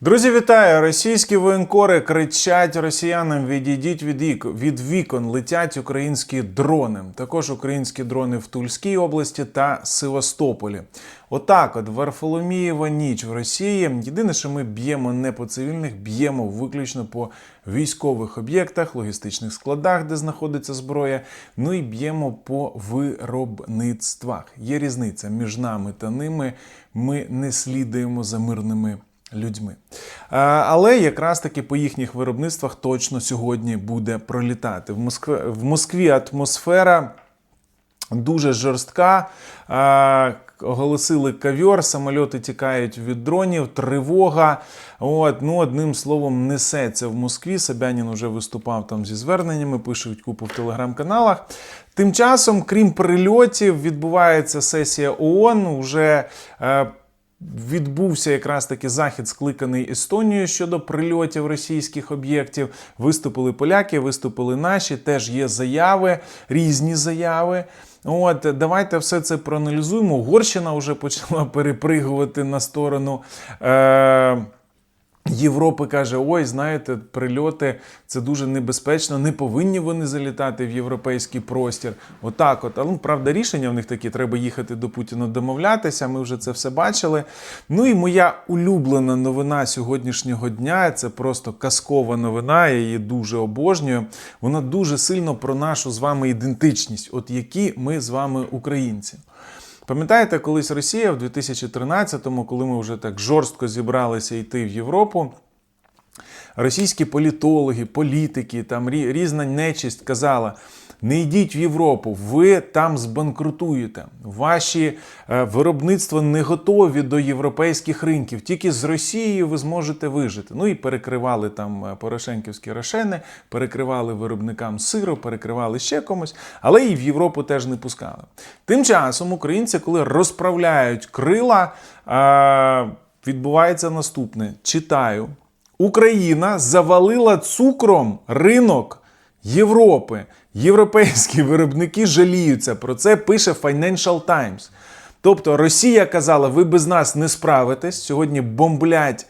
Друзі, вітаю! Російські воєнкори кричать росіянам: відійдіть від вік- від вікон, летять українські дрони. Також українські дрони в Тульській області та Севастополі. Отак, от Варфоломієва ніч в Росії. Єдине, що ми б'ємо не по цивільних, б'ємо виключно по військових об'єктах, логістичних складах, де знаходиться зброя. Ну і б'ємо по виробництвах. Є різниця між нами та ними. Ми не слідуємо за мирними людьми. Але якраз таки по їхніх виробництвах точно сьогодні буде пролітати. В Москві, в Москві атмосфера дуже жорстка. Оголосили кавьор, самольоти тікають від дронів, тривога. От, ну, одним словом, несеться в Москві. Собянін вже виступав там зі зверненнями, пишуть купу в телеграм-каналах. Тим часом, крім прильотів, відбувається сесія ООН. Уже е, Відбувся якраз таки захід, скликаний Естонією щодо прильотів російських об'єктів. Виступили поляки, виступили наші. Теж є заяви, різні заяви. От давайте все це проаналізуємо. Угорщина вже почала перепригувати на сторону. Е- Європи каже: ой, знаєте, прильоти це дуже небезпечно, не повинні вони залітати в європейський простір. Отак, от. Але ну, правда, рішення в них такі: треба їхати до Путіна домовлятися. Ми вже це все бачили. Ну і моя улюблена новина сьогоднішнього дня це просто казкова новина. Я її дуже обожнюю. Вона дуже сильно про нашу з вами ідентичність, от які ми з вами українці. Пам'ятаєте, колись Росія в 2013-му, коли ми вже так жорстко зібралися йти в Європу, російські політологи, політики, там різна нечисть казала: не йдіть в Європу, ви там збанкрутуєте. Ваші е, виробництва не готові до європейських ринків. Тільки з Росією ви зможете вижити. Ну і перекривали там е, Порошенківські рошени, перекривали виробникам сиру, перекривали ще комусь, але і в Європу теж не пускали. Тим часом українці, коли розправляють крила, е, відбувається наступне: читаю. Україна завалила цукром ринок Європи. Європейські виробники жаліються. Про це пише Financial Times. Тобто Росія казала, ви без нас не справитесь. Сьогодні бомблять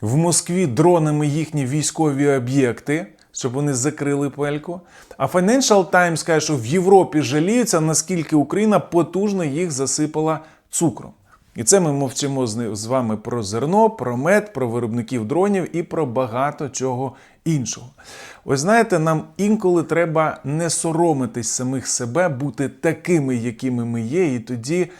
в Москві дронами їхні військові об'єкти, щоб вони закрили пельку. А Financial Times каже, що в Європі жаліються, наскільки Україна потужно їх засипала цукром. І це ми мовчимо з вами про зерно, про мед, про виробників дронів і про багато чого іншого. Ось знаєте, нам інколи треба не соромитись самих себе, бути такими, якими ми є, і тоді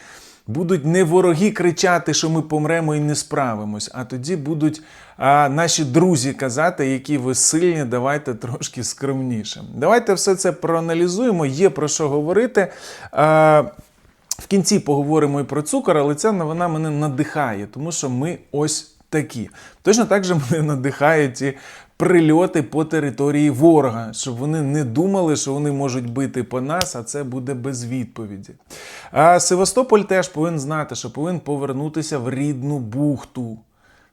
будуть не вороги кричати, що ми помремо і не справимось, а тоді будуть а, наші друзі казати, які ви сильні, давайте трошки скромніше. Давайте все це проаналізуємо, є про що говорити. А, в кінці поговоримо і про цукор, але ця новина мене надихає, тому що ми ось такі. Точно так же мене надихають ці прильоти по території ворога, щоб вони не думали, що вони можуть бити по нас, а це буде без відповіді. А Севастополь теж повинен знати, що повинен повернутися в рідну бухту.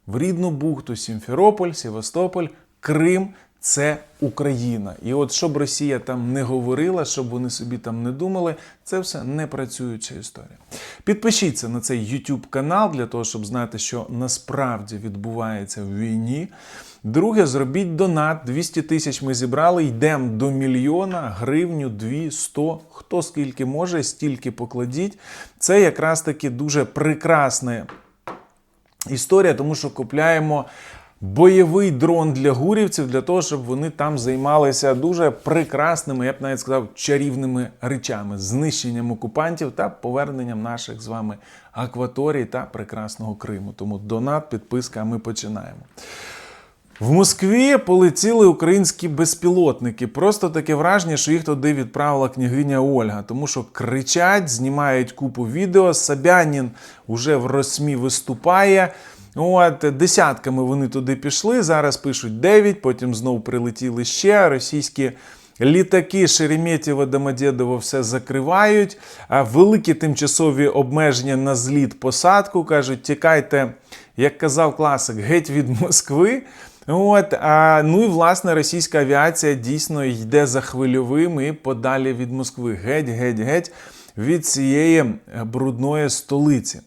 В рідну бухту Сімферополь, Севастополь, Крим це Україна. І от щоб Росія там не говорила, щоб вони собі там не думали, це все не працююча історія. Підпишіться на цей YouTube канал для того, щоб знати, що насправді відбувається в війні. Друге, зробіть донат. 200 тисяч ми зібрали, йдемо до мільйона, гривню, 2, 100, хто скільки може, стільки покладіть. Це якраз таки дуже прекрасне історія, тому що купляємо бойовий дрон для гурівців, для того, щоб вони там займалися дуже прекрасними, я б навіть сказав, чарівними речами, знищенням окупантів та поверненням наших з вами акваторій та прекрасного Криму. Тому донат, підписка, а ми починаємо. В Москві полетіли українські безпілотники. Просто таке враження, що їх туди відправила княгиня Ольга, тому що кричать, знімають купу відео. Собянін уже в Росмі виступає. От десятками вони туди пішли. Зараз пишуть 9, потім знову прилетіли ще російські. Літаки Шереметєва Домодєдово все закривають. Великі тимчасові обмеження на зліт посадку кажуть: тікайте, як казав класик, геть від Москви. От, а, ну і власне російська авіація дійсно йде за хвильовим і подалі від Москви. Геть, геть, геть від цієї брудної столиці.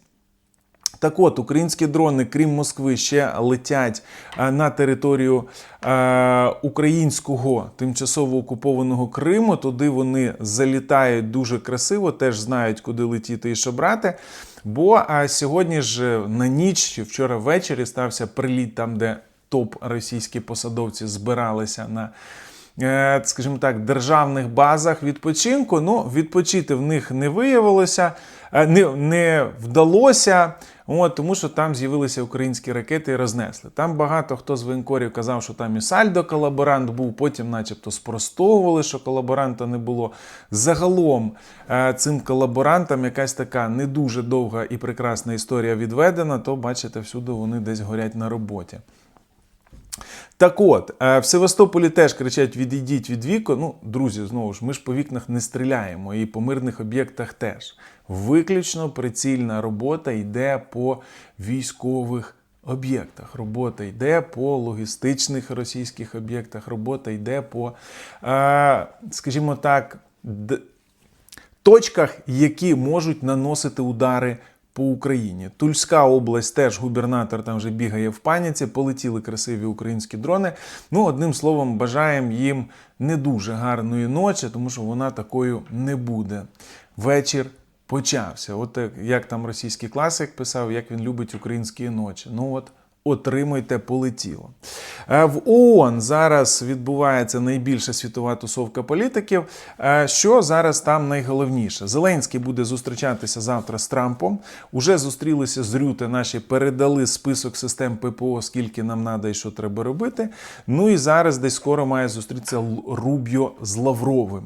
Так от, українські дрони, крім Москви, ще летять е, на територію е, українського тимчасово окупованого Криму. Туди вони залітають дуже красиво, теж знають, куди летіти і що брати. Бо а сьогодні ж на ніч чи вчора ввечері стався приліт там, де топ російські посадовці збиралися на е, скажімо так, державних базах відпочинку. Ну, відпочити в них не виявилося, е, не, не вдалося. От, тому що там з'явилися українські ракети і рознесли. Там багато хто з воєнкорів казав, що там і сальдо колаборант був, потім, начебто, спростовували, що колаборанта не було. Загалом е, цим колаборантам якась така не дуже довга і прекрасна історія відведена, то бачите, всюди вони десь горять на роботі. Так от, е, в Севастополі теж кричать: відійдіть від вікон. Ну, друзі, знову ж, ми ж по вікнах не стріляємо, і по мирних об'єктах теж. Виключно прицільна робота йде по військових об'єктах. Робота йде по логістичних російських об'єктах, робота йде по, е, скажімо так, точках, які можуть наносити удари по Україні. Тульська область теж губернатор там вже бігає в паніці, полетіли красиві українські дрони. Ну, одним словом, бажаємо їм не дуже гарної ночі, тому що вона такою не буде. Вечір почався. От як- як там російський класик писав, як він любить українські ночі. Ну от отримуйте, полетіло. Е, В ООН зараз відбувається найбільша світова тусовка політиків. Е, Що зараз там найголовніше? Зеленський буде зустрічатися завтра з Трампом. Уже зустрілися з Рюте. Наші передали список систем ППО, скільки нам треба і що треба робити. Ну і зараз десь скоро має зустрітися Рубьо з Лавровим.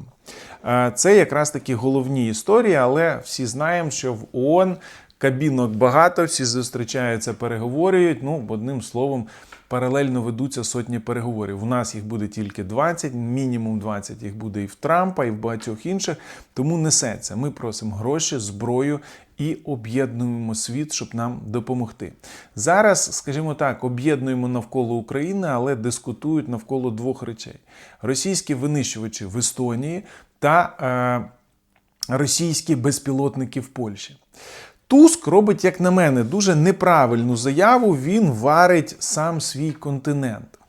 Е, Це якраз такі головні історії, але всі знаємо, що в ООН кабінок багато, всі зустрічаються, переговорюють. Ну, одним словом, паралельно ведуться сотні переговорів. У нас їх буде тільки 20, мінімум 20 їх буде і в Трампа, і в багатьох інших. Тому несеться. Ми просимо гроші, зброю і об'єднуємо світ, щоб нам допомогти. Зараз, скажімо так, об'єднуємо навколо України, але дискутують навколо двох речей: російські винищувачі в Естонії та е, російські безпілотники в Польщі. Туск робить, як на мене, дуже неправильну заяву. Він варить сам свій континент.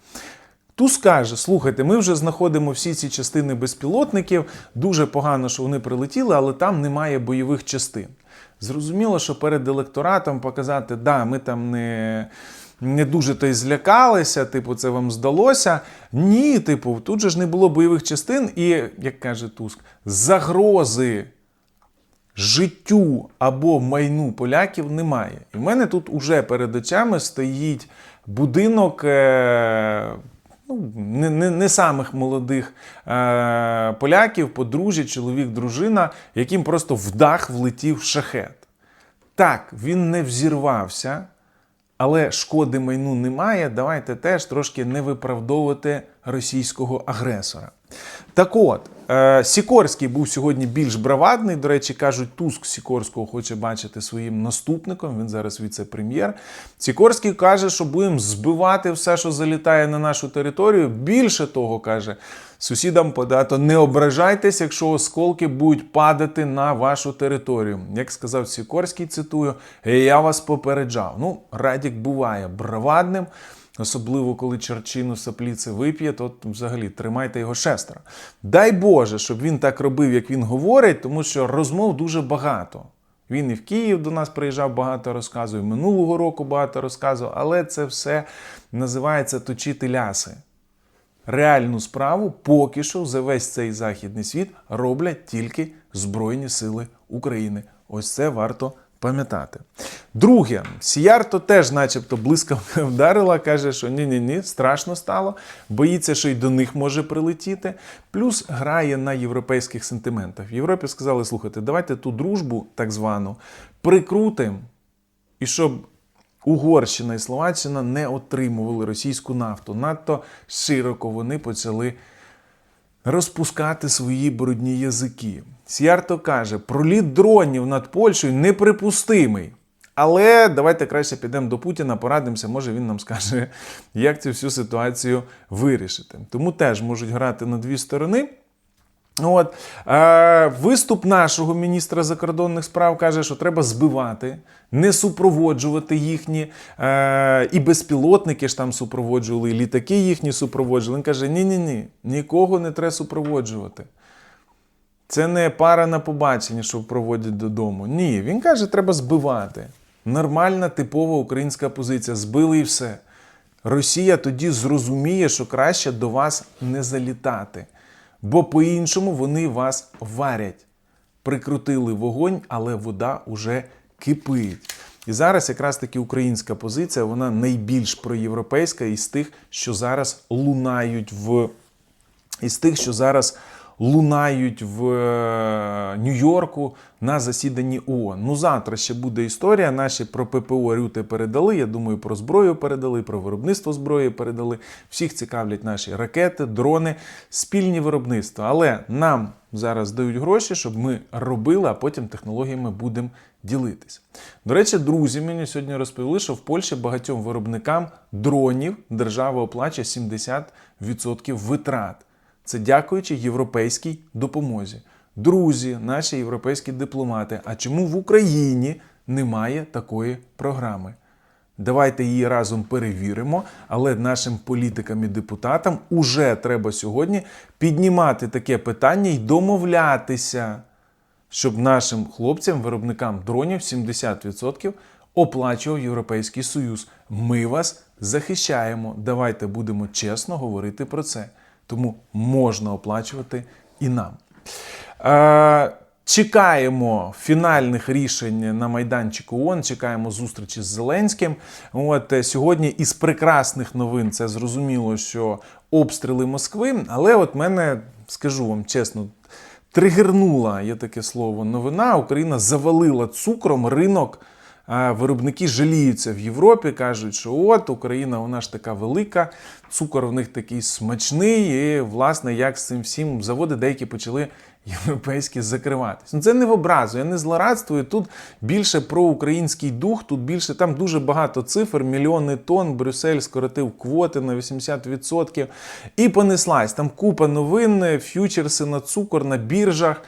Туск каже: слухайте, ми вже знаходимо всі ці частини безпілотників. Дуже погано, що вони прилетіли, але там немає бойових частин. Зрозуміло, що перед електоратом показати, да, ми там не. Не дуже то й злякалися, типу, це вам здалося. Ні, типу, тут же ж не було бойових частин, і, як каже Туск, загрози життю або майну поляків немає. І в мене тут уже перед очами стоїть будинок е, ну, не, не, не самих молодих е, поляків, подружжя, чоловік, дружина, яким просто в дах влетів шахет. Так, він не взірвався, але шкоди майну немає. Давайте теж трошки не виправдовувати російського агресора. Так от, е, Сікорський був сьогодні більш бравадний. До речі, кажуть, Туск Сікорського хоче бачити своїм наступником. Він зараз віце-прем'єр. Сікорський каже, що будемо збивати все, що залітає на нашу територію. Більше того, каже, сусідам подато не ображайтесь, якщо осколки будуть падати на вашу територію. Як сказав Сікорський, цитую, я вас попереджав. Ну, Радік буває бравадним. Особливо, коли Черчину сапліце вип'є, то взагалі тримайте його шестеро. Дай Боже, щоб він так робив, як він говорить, тому що розмов дуже багато. Він і в Київ до нас приїжджав, багато розказує, минулого року багато розказував, але це все називається точити ляси. Реальну справу поки що за весь цей західний світ роблять тільки Збройні Сили України. Ось це варто пам'ятати. Друге, Сіярто теж, начебто, блискавка вдарила, каже, що ні-ні ні, страшно стало, боїться, що й до них може прилетіти. Плюс грає на європейських сентиментах. В Європі сказали: слухайте, давайте ту дружбу, так звану, прикрутимо, і щоб Угорщина і Словаччина не отримували російську нафту. Надто широко вони почали розпускати свої брудні язики. Сіарто каже, проліт дронів над Польщею неприпустимий. Але давайте краще підемо до Путіна, порадимося, може він нам скаже, як цю всю ситуацію вирішити. Тому теж можуть грати на дві сторони. От е, виступ нашого міністра закордонних справ каже, що треба збивати, не супроводжувати їхні е, і безпілотники ж там супроводжували, і літаки їхні супроводжували. Він каже: ні, ні, ні, нікого не треба супроводжувати. Це не пара на побачення, що проводять додому. Ні, він каже, треба збивати. Нормальна типова українська позиція. Збили і все. Росія тоді зрозуміє, що краще до вас не залітати, бо по-іншому вони вас варять. Прикрутили вогонь, але вода уже кипить. І зараз якраз таки українська позиція, вона найбільш проєвропейська із тих, що зараз лунають в із тих, що зараз лунають в е, Нью-Йорку на засіданні ООН. Ну завтра ще буде історія. Наші про ППО Рюти передали. Я думаю, про зброю передали, про виробництво зброї передали. Всіх цікавлять наші ракети, дрони, спільні виробництва. Але нам зараз дають гроші, щоб ми робили, а потім технологіями будемо ділитись. До речі, друзі мені сьогодні розповіли, що в Польщі багатьом виробникам дронів держава оплачує 70% витрат. Це дякуючи європейській допомозі. Друзі, наші європейські дипломати. А чому в Україні немає такої програми? Давайте її разом перевіримо, але нашим політикам і депутатам уже треба сьогодні піднімати таке питання і домовлятися, щоб нашим хлопцям, виробникам дронів 70% оплачував Європейський Союз. Ми вас захищаємо. Давайте будемо чесно говорити про це. Тому можна оплачувати і нам. Е, Чекаємо фінальних рішень на майданчику ООН, чекаємо зустрічі з Зеленським. От е, сьогодні із прекрасних новин це зрозуміло, що обстріли Москви. Але от мене скажу вам чесно, тригернула є таке слово новина. Україна завалила цукром ринок. Виробники жаліються в Європі, кажуть, що от Україна вона ж така велика, цукор в них такий смачний, і власне як з цим всім заводи деякі почали європейські закриватись. Ну це не в образу, я не злорадствую. Тут більше про український дух, тут більше там дуже багато цифр, мільйони тонн. Брюссель скоротив квоти на 80%. І понеслась. Там купа новин, ф'ючерси на цукор на біржах.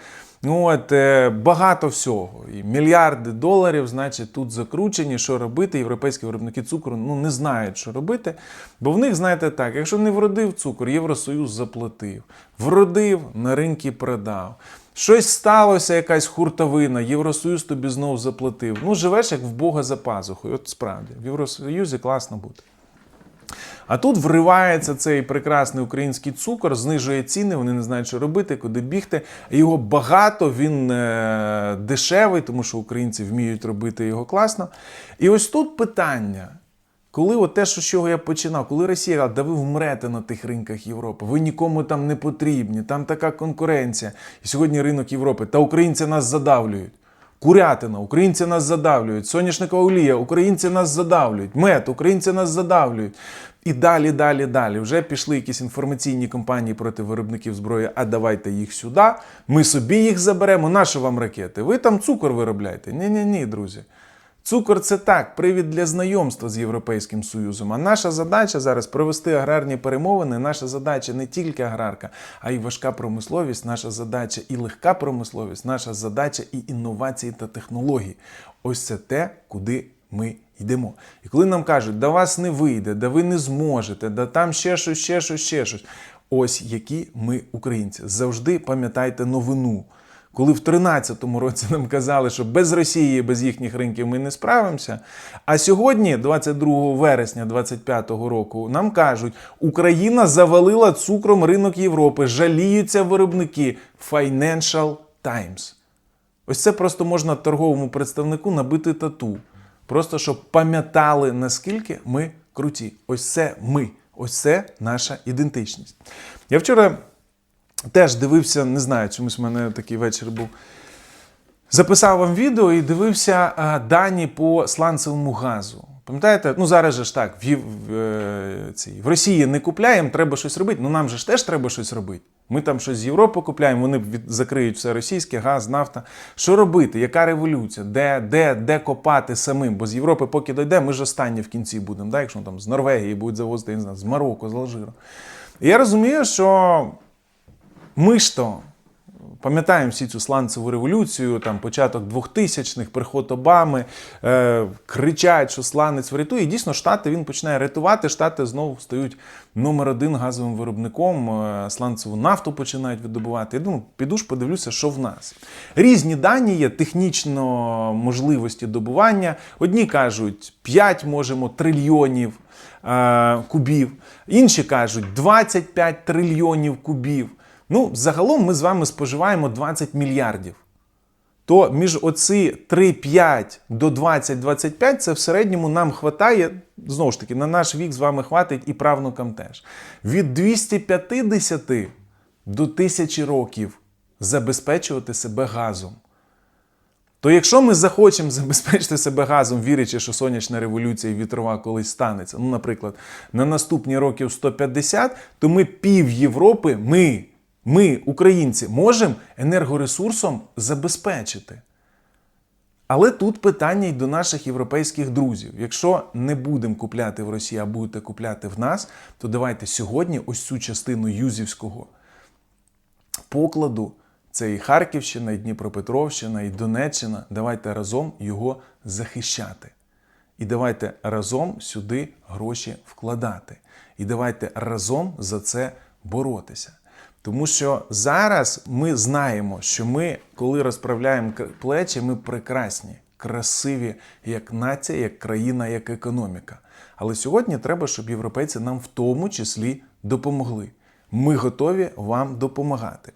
Ну, от, е, багато всього. І мільярди доларів, значить, тут закручені, що робити. Європейські виробники цукру ну, не знають, що робити. Бо в них, знаєте, так, якщо не вродив цукор, Євросоюз заплатив. Вродив, на ринки продав. Щось сталося, якась хуртовина, Євросоюз тобі знов заплатив. Ну, живеш як в Бога за пазухою. От справді, в Євросоюзі класно бути. А тут вривається цей прекрасний український цукор, знижує ціни, вони не знають, що робити, куди бігти. Його багато, він е, дешевий, тому що українці вміють робити його класно. І ось тут питання. Коли от те, що з чого я починав, коли Росія каже, да ви вмрете на тих ринках Європи, ви нікому там не потрібні, там така конкуренція. І сьогодні ринок Європи, та українці нас задавлюють. Курятина, українці нас задавлюють, соняшникова олія, українці нас задавлюють, мед, українці нас задавлюють. І далі, далі, далі. Вже пішли якісь інформаційні кампанії проти виробників зброї, а давайте їх сюди, ми собі їх заберемо. Наші вам ракети? Ви там цукор виробляєте? Ні-ні ні, друзі. Цукор це так, привід для знайомства з Європейським Союзом. А наша задача зараз провести аграрні перемовини. Наша задача не тільки аграрка, а й важка промисловість. Наша задача і легка промисловість, наша задача і інновації та технології. Ось це те, куди ми йдемо. І коли нам кажуть, да вас не вийде, да ви не зможете, да там ще щось, ще щось, ще щось. Ось які ми українці. Завжди пам'ятайте новину. Коли в 13-му році нам казали, що без Росії, без їхніх ринків ми не справимося. А сьогодні, 22 вересня 25-го року, нам кажуть, Україна завалила цукром ринок Європи, жаліються виробники Financial Times. Ось це просто можна торговому представнику набити тату. Просто щоб пам'ятали, наскільки ми круті. Ось це ми, ось це наша ідентичність. Я вчора теж дивився, не знаю, чомусь в мене такий вечір був. Записав вам відео і дивився дані по сланцевому газу. Пам'ятаєте, ну зараз же ж так, в, в, е, цій, в Росії не купляємо, треба щось робити. Ну нам же ж теж треба щось робити. Ми там щось з Європи купляємо, вони від, закриють все російське, газ, нафта. Що робити? Яка революція? Де, де, де копати самим? Бо з Європи, поки дойде, ми ж останні в кінці будемо, да? якщо там з Норвегії будуть завозити, я не знаю, з Марокко, з Алжиру. І я розумію, що ми ж то Пам'ятаємо всі цю сланцеву революцію, там початок 2000-х, приход Обами, е, кричать, що сланець врятує. І дійсно, Штати він починає рятувати. Штати знову стають номер один газовим виробником, е, сланцеву нафту починають видобувати. Я думаю, піду ж подивлюся, що в нас. Різні дані є, технічно можливості добування. Одні кажуть, 5 можемо трильйонів е, кубів, інші кажуть 25 трильйонів кубів. Ну, загалом ми з вами споживаємо 20 мільярдів. То між оці 3-5 до 20-25 це в середньому нам хватає, знову ж таки, на наш вік з вами хватить і правнукам теж. Від 250 до 1000 років забезпечувати себе газом. То якщо ми захочемо забезпечити себе газом, вірячи, що сонячна революція і вітрова колись станеться, ну, наприклад, на наступні років 150, то ми пів Європи, ми, ми, українці, можемо енергоресурсом забезпечити. Але тут питання й до наших європейських друзів. Якщо не будемо купляти в Росії, а будете купляти в нас, то давайте сьогодні ось цю частину Юзівського покладу. Це і Харківщина, і Дніпропетровщина, і Донеччина. Давайте разом його захищати. І давайте разом сюди гроші вкладати. І давайте разом за це боротися. Тому що зараз ми знаємо, що ми, коли розправляємо плечі, ми прекрасні, красиві як нація, як країна, як економіка. Але сьогодні треба, щоб європейці нам в тому числі допомогли. Ми готові вам допомагати.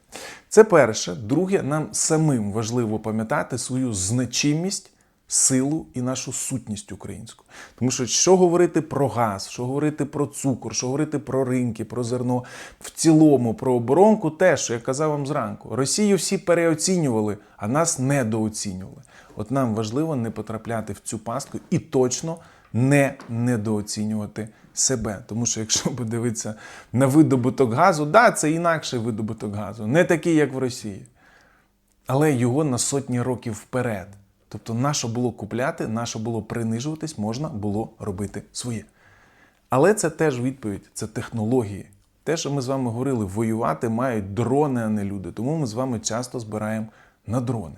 Це перше. Друге, нам самим важливо пам'ятати свою значимість, силу і нашу сутність українську. Тому що що говорити про газ, що говорити про цукор, що говорити про ринки, про зерно, в цілому про оборонку, те, що я казав вам зранку, Росію всі переоцінювали, а нас недооцінювали. От нам важливо не потрапляти в цю пастку і точно не недооцінювати себе. Тому що якщо подивитися на видобуток газу, да, це інакший видобуток газу, не такий, як в Росії але його на сотні років вперед. Тобто, нащо було купляти, нащо було принижуватись, можна було робити своє. Але це теж відповідь, це технології. Те, що ми з вами говорили, воювати мають дрони, а не люди. Тому ми з вами часто збираємо на дрони.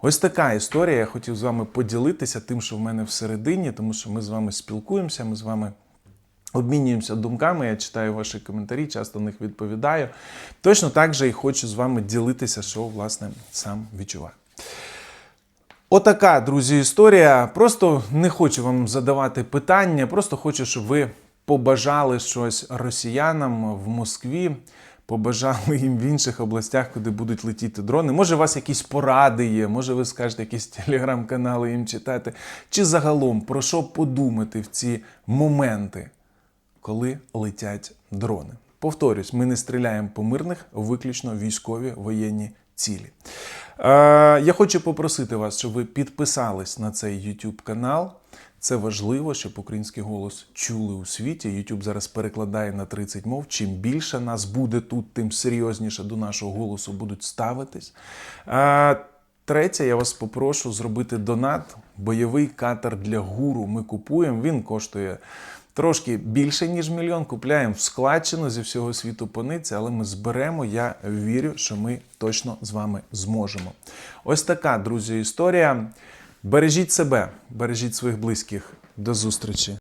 Ось така історія. Я хотів з вами поділитися тим, що в мене всередині, тому що ми з вами спілкуємося, ми з вами обмінюємося думками. Я читаю ваші коментарі, часто на них відповідаю. Точно так же і хочу з вами ділитися, що власне сам відчуваю. Отака, друзі, історія. Просто не хочу вам задавати питання, просто хочу, щоб ви побажали щось росіянам в Москві, побажали їм в інших областях, куди будуть летіти дрони. Може, у вас якісь поради є, може, ви скажете якісь телеграм-канали їм читати. Чи загалом про що подумати в ці моменти, коли летять дрони? Повторюсь, ми не стріляємо по мирних, виключно військові воєнні цілі. Е, я хочу попросити вас, щоб ви підписались на цей YouTube канал. Це важливо, щоб український голос чули у світі. YouTube зараз перекладає на 30 мов. Чим більше нас буде тут, тим серйозніше до нашого голосу будуть ставитись. Е, Третє, я вас попрошу зробити донат. Бойовий катер для гуру. Ми купуємо. Він коштує трошки більше, ніж мільйон. Купляємо в складчину зі всього світу пониці, але ми зберемо. Я вірю, що ми точно з вами зможемо. Ось така, друзі, історія. Бережіть себе, бережіть своїх близьких. До зустрічі.